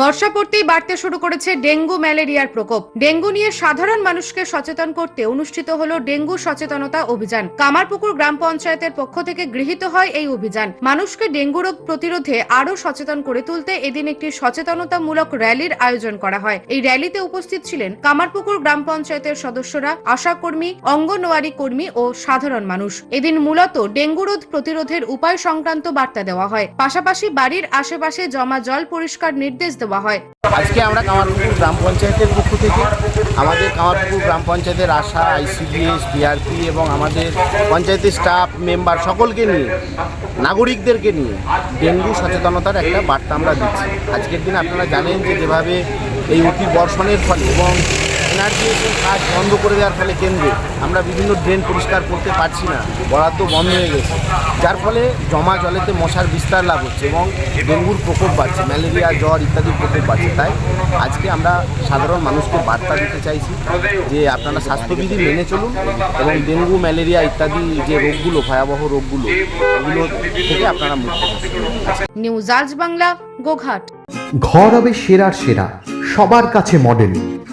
বর্ষা পড়তেই বাড়তে শুরু করেছে ডেঙ্গু ম্যালেরিয়ার প্রকোপ। ডেঙ্গু নিয়ে সাধারণ মানুষকে সচেতন করতে অনুষ্ঠিত হলো ডেঙ্গু সচেতনতা অভিযান। কামারপুকুর গ্রাম পঞ্চায়েতের পক্ষ থেকে গৃহীত হয় এই অভিযান। মানুষকে ডেঙ্গু রোগ প্রতিরোধে আরও সচেতন করে তুলতে এদিন একটি সচেতনতামূলক র্যালির আয়োজন করা হয়। এই র্যালিতে উপস্থিত ছিলেন কামারপুকুর গ্রাম পঞ্চায়েতের সদস্যরা, আশাকর্মী, অঙ্গনওয়াড়ি কর্মী ও সাধারণ মানুষ। এদিন মূলত ডেঙ্গু রোধ প্রতিরোধের উপায় সংক্রান্ত বার্তা দেওয়া হয়। পাশাপাশি বাড়ির আশেপাশে জমা জল পরিষ্কার নির্দেশ দেওয়া হয়। আজকে আমরা কামারপুকুর গ্রাম পঞ্চায়েতের পক্ষ থেকে আমাদের কামারপুকুর গ্রাম পঞ্চায়েতের আশা, আইসিডিএস, বিআরপি এবং আমাদের পঞ্চায়েতের স্টাফ, মেম্বার সকলকে নিয়ে, নাগরিকদেরকে নিয়ে ডেঙ্গু সচেতনতার একটা বার্তা আমরা দিচ্ছি। আজকের দিন আপনারা জানেন যে যেভাবে এই অতি বর্ষণের ফলে এবং এনার্জি কাজ বন্ধ করে দেওয়ার ফলে কেন্দ্রে আমরা বিভিন্ন ড্রেন পরিষ্কার করতে পারছি না বরাদ্দ বন্ধ হয়ে গেছে। যার ফলে জমা জলেতে মশার বিস্তার লাভ হচ্ছে এবং ডেঙ্গুর প্রকোপ বাড়ছে ম্যালেরিয়া জ্বর ইত্যাদি প্রকোপ বাড়ছে। তাই আজকে আমরা সাধারণ মানুষকে বার্তা দিতে চাইছি যে আপনারা স্বাস্থ্যবিধি মেনে চলুন এবং ডেঙ্গু ম্যালেরিয়া ইত্যাদি যে রোগগুলো ভয়াবহ রোগগুলো এগুলো থেকে আপনারা মুক্ত নিউজ আজ বাংলা গোঘাট। ঘর হবে সেরার সেরা সবার কাছে মডেল